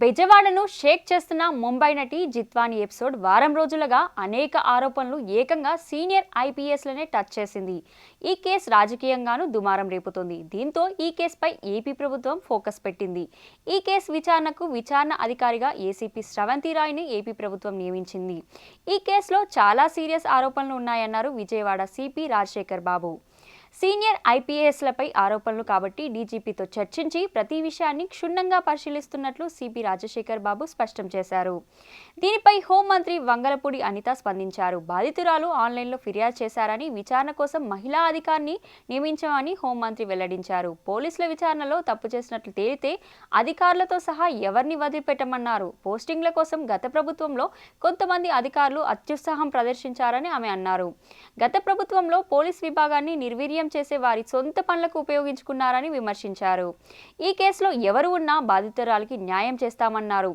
బెజవాడను షేక్ చేస్తున్న ముంబై నటి జిత్వాని ఎపిసోడ్ వారం రోజులుగా అనేక ఆరోపణలు ఏకంగా సీనియర్ ఐపీఎస్లనే టచ్ చేసింది. ఈ కేసు రాజకీయంగానూ దుమారం రేపుతోంది. దీంతో ఈ కేసుపై ఏపీ ప్రభుత్వం ఫోకస్ పెట్టింది. ఈ కేసు విచారణకు విచారణ అధికారిగా ఏసీపీ స్రవంతి రాయ్ని ఏపీ ప్రభుత్వం నియమించింది. ఈ కేసులో చాలా సీరియస్ ఆరోపణలు ఉన్నాయన్నారు విజయవాడ సిపి రాజశేఖర్ బాబు. సీనియర్ ఐపీఎస్లపై ఆరోపణలు కాబట్టి డీజీపీతో చర్చించి ప్రతి విషయాన్ని క్షుణ్ణంగా పరిశీలిస్తున్నట్లు సిపి రాజశేఖర్ బాబు స్పష్టం చేశారు. దీనిపై హోంమంత్రి వంగలపూడి అనిత స్పందించారు. బాధితురాలు ఆన్లైన్లో ఫిర్యాదు చేశారని విచారణ కోసం మహిళా అధికారిని నియమించామని హోంమంత్రి వెల్లడించారు. పోలీసుల విచారణలో తప్పు చేసినట్లు తేలితే అధికారులతో సహా ఎవరిని వదిలిపెట్టమన్నారు? పోస్టింగ్ల కోసం గత ప్రభుత్వంలో కొంతమంది అధికారులు అత్యుత్సాహం ప్రదర్శించారని ఆమె అన్నారు. గత ప్రభుత్వంలో పోలీస్ విభాగాన్ని నిర్వీర్యం చేసే వారి సొంత పనులకు ఉపయోగించుకున్నారని విమర్శించారు. ఈ కేసులో ఎవరు ఉన్నా బాధితురాలికి న్యాయం చేస్తామన్నారు.